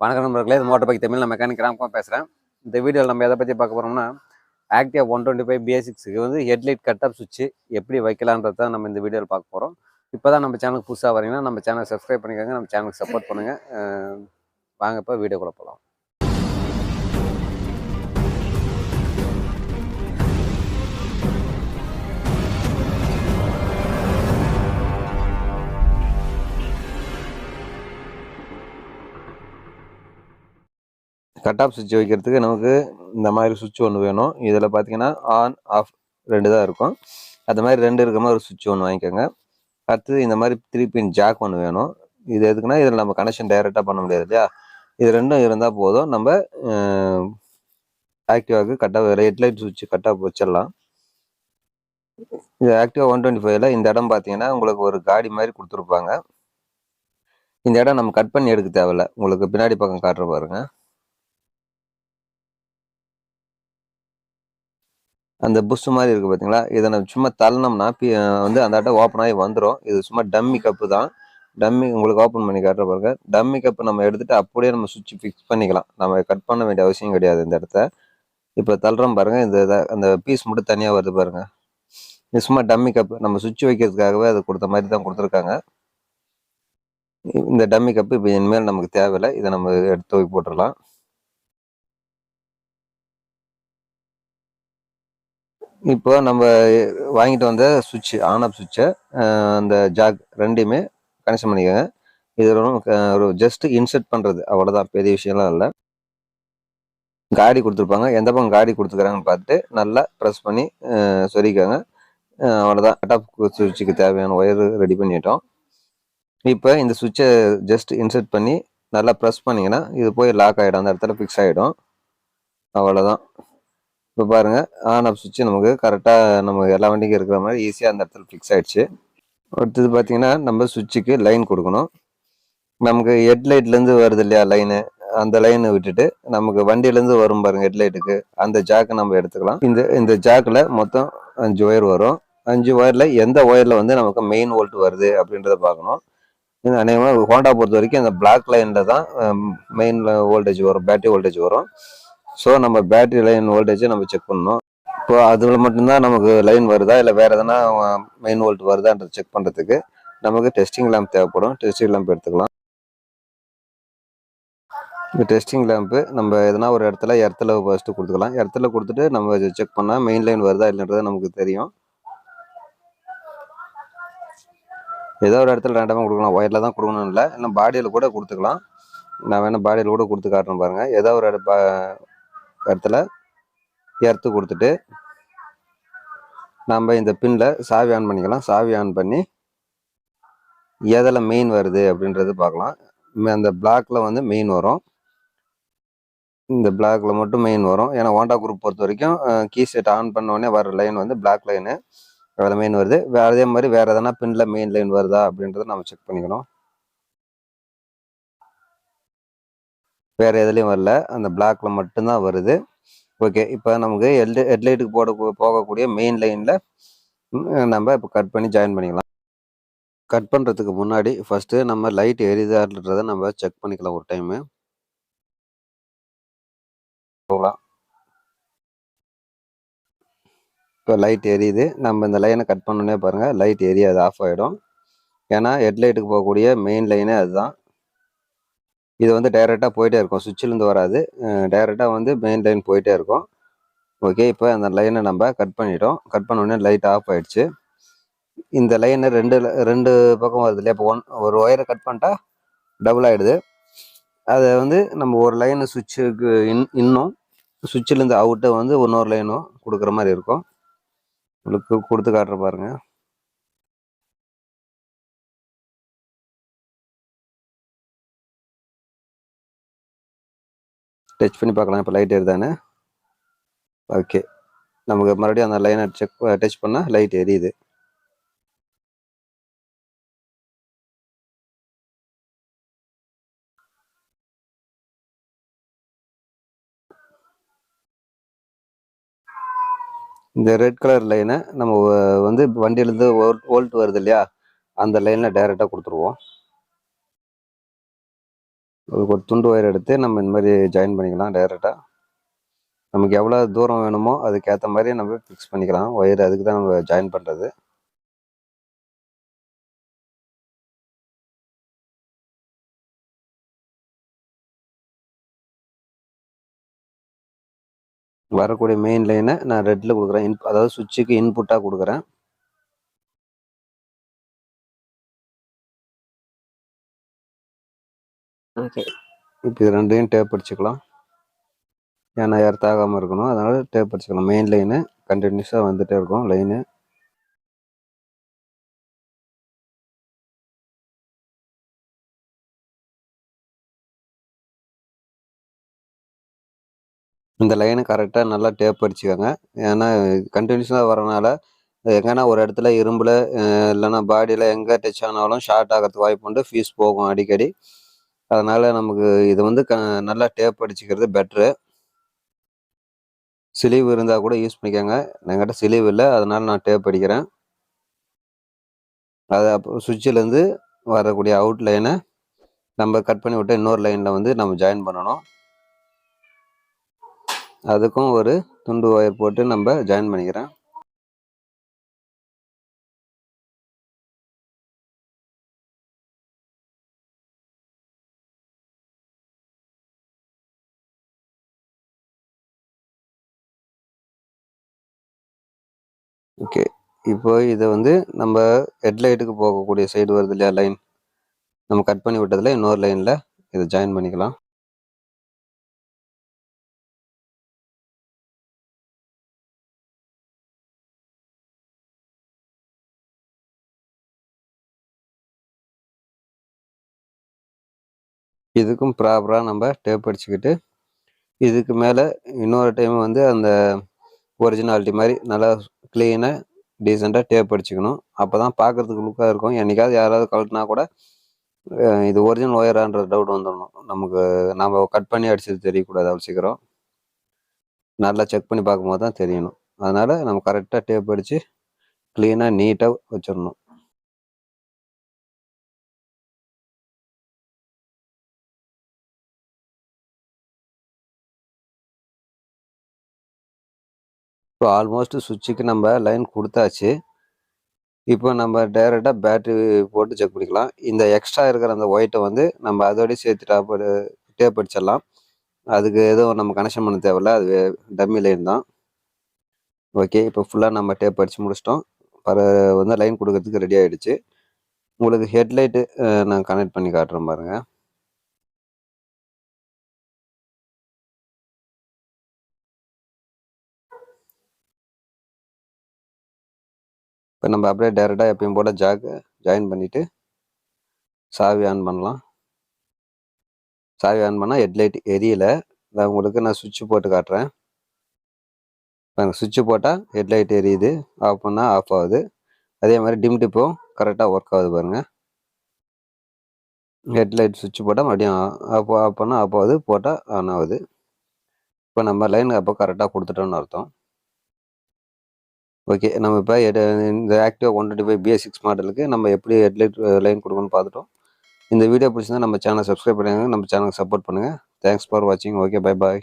வணக்கம் நண்பர்களே இது மோட்டர் பைக் தமிழ் நான் மெக்கானிக் ராம்குமார் பேசுகிறேன் இந்த வீடியோவில் நம்ம எதை பற்றி பார்க்க போகிறோம்னா ஆக்டிவா ஒன் டுவெண்ட்டி ஃபைவ் பிஎஸ்சிக்ஸுக்கு வந்து ஹெட்லைட் கட் ஆஃப் எப்படி வைக்கலான்றது தான் நம்ம இந்த வீடியோவில் பார்க்க போகிறோம் இப்போ தான் நம்ம சேனலுக்கு புதுசாக வரீங்கன்னா நம்ம சேனலை சப்ஸ்கிரைப் பண்ணிக்கோங்க நம்ம சேனலுக்கு சப்போர்ட் பண்ணுங்கள் அஹ் வாங்க இப்போ வீடியோக்குள்ளே போகலாம் கட் ஆஃப் சுவிட்ச் வைக்கிறதுக்கு நமக்கு இந்த மாதிரி சுவிட்ச் ஒன்று வேணும். இதில் பார்த்தீங்கன்னா ஆன் ஆஃப் ரெண்டு தான் இருக்கும். அந்த மாதிரி ரெண்டு இருக்கிற மாதிரி ஒரு சுவிட்ச் ஒன்று வாங்கிக்கோங்க. அடுத்தது இந்த மாதிரி த்ரீ பின் ஜாக் ஒன்று வேணும். இது எதுக்குன்னா இதில் நம்ம கனெக்ஷன் டைரெக்டாக பண்ண முடியாது இல்லையா? இது ரெண்டும் இருந்தால் போதும். நம்ம ஆக்டிவாவுக்கு கட்டாக ஹெட்லைட் சுவிட்ச் கட்டாக வச்சிடலாம். இது ஆக்டிவா ஒன் டுவெண்ட்டி ஃபைவ்ல இந்த இடம் பார்த்தீங்கன்னா உங்களுக்கு ஒரு காடி மாதிரி கொடுத்துருப்பாங்க. இந்த இடம் நம்ம கட் பண்ணி எடுக்க தேவையில்ல. உங்களுக்கு பின்னாடி பக்கம் காட்டுற பாருங்கள் அந்த புஷ் மாதிரி இருக்கு பார்த்தீங்களா இதை நம்ம சும்மா தள்ளனோம்னா பி- வந்து அந்த ஆட்டை ஓப்பன் ஆகி வந்துடும் இது சும்மா டம்மி கப்பு தான். டம்மி உங்களுக்கு ஓப்பன் பண்ணி காட்டுற பாருங்க. டம்மி கப்பு நம்ம எடுத்துகிட்டு அப்படியே நம்ம சுவிட்ச் ஃபிக்ஸ் பண்ணிக்கலாம். நம்ம கட் பண்ண வேண்டிய அவசியம் கிடையாது இந்த இடத்த. இப்போ தள்ளுறோம் பாருங்கள் இந்த அந்த பீஸ் மட்டும் தனியாக வருது பாருங்கள் இது சும்மா டம்மி கப்பு நம்ம சுவிட்ச் வைக்கிறதுக்காகவே அது கொடுத்த மாதிரி தான் கொடுத்துருக்காங்க. இந்த டம்மி கப்பு இப்போ இனிமேல் நமக்கு தேவையில்லை. இதை நம்ம எடுத்து போய் போட்டுடலாம். இப்போ நம்ம வாங்கிட்டு வந்த சுவிட்ச் ஆன் ஆஃப் சுவிட்சை அந்த ஜாக் ரெண்டையுமே கனெக்ஷன் பண்ணிக்கோங்க. இது ஒரு- ஒரு ஜஸ்ட் இன்செர்ட் பண்ணுறது அவ்வளோதான் பெரிய விஷயம்லாம் இல்லை. காடி கொடுத்துருப்பாங்க. எந்த பக்கம் காடி கொடுத்துருக்காங்கன்னு பார்த்துட்டு நல்லா ப்ரெஸ் பண்ணி அஹ், அவ்வளோதான் கட் ஆஃப் சுவிட்சுக்கு தேவையான ஒயர் ரெடி பண்ணிட்டோம். இப்போ இந்த சுவிட்சை ஜஸ்ட் இன்செர்ட் பண்ணி நல்லா ப்ரெஸ் பண்ணிங்கன்னா இது போய் லாக் ஆகிடும் அந்த இடத்துல ஃபிக்ஸ் ஆகிடும் அவ்வளோதான் இப்போ பாருங்கள் ஆன் ஆஃப் சுவிட்ச் நமக்கு கரெக்டாக நம்ம எல்லா வண்டிக்கும் இருக்கிற மாதிரி ஈஸியாக அந்த இடத்துல ஃபிக்ஸ் ஆகிடுச்சு அடுத்தது பார்த்தீங்கன்னா நம்ம சுவிட்சுக்கு லைன் கொடுக்கணும். நமக்கு ஹெட்லைட்லேருந்து வருது இல்லையா லைனு அந்த லைனை விட்டுட்டு நமக்கு வண்டியிலேருந்து வரும் பாருங்க ஹெட்லைட்டுக்கு அந்த ஜாக்கை நம்ம எடுத்துக்கலாம். இந்த இந்த ஜாக்கில் மொத்தம் அஞ்சு ஒயர் வரும். அஞ்சு ஒயரில் எந்த ஒயரில் வந்து நமக்கு மெயின் வோல்ட் வருது அப்படின்றத பார்க்கணும். இது அநேகமாக ஹோண்டா பொறுத்த வரைக்கும் அந்த பிளாக் லைனில் தான் மெயின் வோல்டேஜ் வரும் பேட்டரி வோல்டேஜ் வரும். ஸோ நம்ம பேட்டரி லைன் வோல்டேஜை நம்ம செக் பண்ணணும். இப்போ அதில் மட்டும்தான் நமக்கு லைன் வருதா? இல்லை வேறு எதனா மெயின் வோல்ட் வருதான்றது செக் பண்ணுறதுக்கு நமக்கு டெஸ்டிங் லேம்ப் தேவைப்படும். டெஸ்டிங் லேம்ப் எடுத்துக்கலாம். இந்த டெஸ்டிங் லேம்ப்பு நம்ம எதனா ஒரு இடத்துல இடத்துல ஃபஸ்ட்டு கொடுத்துக்கலாம். இடத்துல கொடுத்துட்டு நம்ம செக் பண்ணால் மெயின் லைன் வருதா இல்லைன்றது நமக்கு தெரியும். ஏதோ ஒரு இடத்துல ரேண்டமாக கொடுக்கலாம். ஒயரில் தான் கொடுக்கணும் இல்லை. இல்லை பாடியில் கூட கொடுத்துக்கலாம். நான் வேணால் பாடியில் கூட கொடுத்து காட்டுறேன் பாருங்கள் ஏதோ ஒரு இடத்துல எர்த்து கொடுத்துட்டு நம்ம இந்த பின்னில் சாவி ஆன் பண்ணிக்கலாம். சாவி ஆன் பண்ணி எதில் மெயின் வருது அப்படின்றது பார்க்கலாம். அந்த பிளாக்ல வந்து மெயின் வரும். இந்த பிளாக்ல மட்டும் மெயின் வரும். ஏன்னா ஹோண்டா குரூப் பொறுத்த வரைக்கும் கீ செட் ஆன் பண்ண உடனே வர லைன் வந்து பிளாக் லைனு அதில் மெயின் வருது. வேறு அதே மாதிரி வேறு எதனா பின்ல மெயின் லைன் வருதா அப்படின்றத நம்ம செக் பண்ணிக்கணும். வேற எதுலேயும் வரல. அந்த பிளாக்ல மட்டும்தான் வருது. ஓகே இப்போ நமக்கு ஹெட் ஹெட்லைட்டுக்கு போட போகக்கூடிய மெயின் லைனில் நம்ம இப்போ கட் பண்ணி ஜாயின் பண்ணிக்கலாம். கட் பண்ணுறதுக்கு முன்னாடி ஃபஸ்ட்டு நம்ம லைட் எரியுதான்றதை நம்ம செக் பண்ணிக்கலாம் ஒரு டைமு போகலாம். இப்போ லைட் எரியுது. நம்ம இந்த லைனை கட் பண்ணோன்னே பாருங்கள் லைட் எரியாது ஆஃப் ஆகிடும் ஏன்னா ஹெட்லைட்டுக்கு போகக்கூடிய மெயின் லைனே அதுதான். இது வந்து டைரெக்டாக போயிட்டே இருக்கும். சுவிட்சிலேருந்து வராது. டைரெக்டாக வந்து மெயின் லைன் போயிட்டே இருக்கும். ஓகே இப்போ அந்த லைனை நம்ம கட் பண்ணிட்டோம். கட் பண்ண உடனே லைட் ஆஃப் ஆயிடுச்சு. இந்த லைனை ரெண்டு ரெண்டு பக்கம் வருது இல்லையா? இப்போ ஒன் ஒரு ஒயரை கட் பண்ணிட்டா டபுள் ஆகிடுது அதை வந்து நம்ம ஒரு லைனு சுவிட்சுக்கு இன் இன்னும் சுவிட்சிலேருந்து அவுட்டை வந்து இன்னொரு லைனும் கொடுக்குற மாதிரி இருக்கும். உங்களுக்கு கொடுத்து காட்டுற பாருங்கள் டச் பண்ணி பார்க்கலாம். இப்போ லைட் எரியுதானே ஓகே நமக்கு மறுபடியும் அந்த லைனை செக் டச் பண்ணால் லைட் எரியுது. இந்த ரெட் கலர் லைனை நம்ம வந்து வண்டியிலேருந்து ஓல்ட் வருது இல்லையா? அந்த லைனில் டைரெக்டாக கொடுத்துருவோம். அதுக்கு ஒரு துண்டு ஒயர் எடுத்து நம்ம இந்த மாதிரி ஜாயின் பண்ணிக்கலாம் டைரெக்டாக நமக்கு எவ்வளோ தூரம் வேணுமோ அதுக்கேற்ற மாதிரி நம்ம ஃபிக்ஸ் பண்ணிக்கலாம். ஒயர் அதுக்கு தான் நம்ம ஜாயின் பண்ணுறது வரக்கூடிய மெயின் லைனை நான் ரெட்டில் கொடுக்குறேன். இன் அதாவது சுவிட்சுக்கு இன்புட்டாக கொடுக்குறேன். ஓகே இப்போ இது ரெண்டையும் டேப் அடிச்சுக்கலாம். ஏன்னா எர்த்தாகாமல் இருக்கணும். அதனால் டேப் அடிச்சுக்கலாம். மெயின் லைனு கண்டினியூஸாக வந்துகிட்டே இருக்கும். லைனு இந்த லைனு கரெக்டாக நல்லா டேப் அடிச்சுக்கோங்க. ஏன்னா கண்டினியூஸாக வரனால எங்கன்னா ஒரு இடத்துல இரும்பில் இல்லைன்னா பாடியில் எங்கே டச் ஆனாலும் ஷார்ட் ஆகிறதுக்கு வாய்ப்பு உண்டு ஃபீஸ் போகும் அடிக்கடி. அதனால் நமக்கு இது வந்து க நல்லா டேப் அடிச்சுக்கிறது பெட்ரு சிலிவு இருந்தால் கூட யூஸ் பண்ணிக்கோங்க. என்கிட்ட சிலிவு இல்லை அதனால் நான் டேப் அடிக்கிறேன். அது அப்போ சுவிட்சிலேருந்து வரக்கூடிய அவுட் லைனை நம்ம கட் பண்ணி விட்டு இன்னொரு லைனில் வந்து நம்ம ஜாயின் பண்ணணும். அதுக்கும் ஒரு துண்டு ஒயர் போட்டு நம்ம ஜாயின் பண்ணிக்கிறேன். ஓகே. இப்போ இதை வந்து நம்ம ஹெட்லைட்டுக்கு போகக்கூடிய சைடு வருது இல்லையா லைன் நம்ம கட் பண்ணி விட்டதில் இன்னொரு லைனில் இதை ஜாயின் பண்ணிக்கலாம். இதுக்கும் ப்ராப்பராக நம்ம டேப் அடிச்சுக்கிட்டு இதுக்கு மேலே இன்னொரு டைம் வந்து அந்த ஒரிஜினாலிட்டி மாதிரி நல்லா க்ளீனாக டீசெண்டாக டேப் அடிச்சுக்கணும். அப்போ தான் பார்க்குறதுக்கு லுக்காக இருக்கும். என்றைக்காவது யாராவது கழட்டினா கூட இது ஒரிஜினல் ஒயரான்ற டவுட் வந்துடணும். நமக்கு நம்ம கட் பண்ணி அடிச்சது தெரியக்கூடாது அவ்வளோ சீக்கிரம். நல்லா செக் பண்ணி பார்க்கும்போது தான் தெரியணும். அதனால் நம்ம கரெக்டாக டேப் அடித்து க்ளீனாக நீட்டாக வச்சிடணும். இப்போ ஆல்மோஸ்ட் சுவிட்சுக்கு நம்ம லைன் கொடுத்தாச்சு. இப்போ நம்ம டைரெக்டாக பேட்ரி போட்டு செக் பண்ணிக்கலாம். இந்த எக்ஸ்ட்ரா இருக்கிற அந்த ஒயிட்டை வந்து நம்ம அதோடய சேர்த்து டாப் டேப் அடிச்சிடலாம். அதுக்கு எதுவும் நம்ம கனெக்ஷன் பண்ண தேவையில்ல. அது டம்மி லைன் தான். ஓகே இப்போ ஃபுல்லாக நம்ம டேப் அடித்து முடிச்சிட்டோம். பர வந்து லைன் கொடுக்கறதுக்கு ரெடி ஆகிடுச்சு உங்களுக்கு ஹெட்லைட்டு நான் கனெக்ட் பண்ணி காட்டுறேன் பாருங்கள் இப்போ நம்ம அப்படியே டேரெக்டாக எப்பயும் போல் ஜாக் ஜாயின் பண்ணிவிட்டு சாவி ஆன் பண்ணலாம். சாவி ஆன் பண்ணால் ஹெட்லைட் எரியல. நான் உங்களுக்கு நான் சுவிட்சு போட்டு காட்டுறேன். சுவிட்சு போட்டால் ஹெட்லைட் எரியுது. ஆஃப் பண்ணால் ஆஃப் ஆகுது. அதே மாதிரி டிம் டிப்பும் கரெக்டாக ஒர்க் ஆகுது பாருங்கள் ஹெட்லைட் சுவிட்ச் போட்டால் மறுபடியும் ஆஃப் ஆஃப் பண்ணால் ஆஃப் ஆகுது போட்டால் ஆன் ஆகுது. இப்போ நம்ம லைன் அப்போ கரெக்டாக கொடுத்துட்டோன்னு அர்த்தம். ஓகே நம்ம இப்போ இந்த Activa one twenty five BS six மாடலுக்கு நம்ம எப்படி ஹெட்லைட் லைன் கொடுக்கணும்னு பார்த்துட்டோம். இந்த வீடியோ பிடிச்சிருந்தா நம்ம சேனல் சப்ஸ்கிரைப் பண்ணுங்கள் நம்ம சேனலுக்கு சப்போர்ட் பண்ணுங்கள் தேங்க்ஸ் ஃபார் வாட்சிங் ஓகே பை பாய்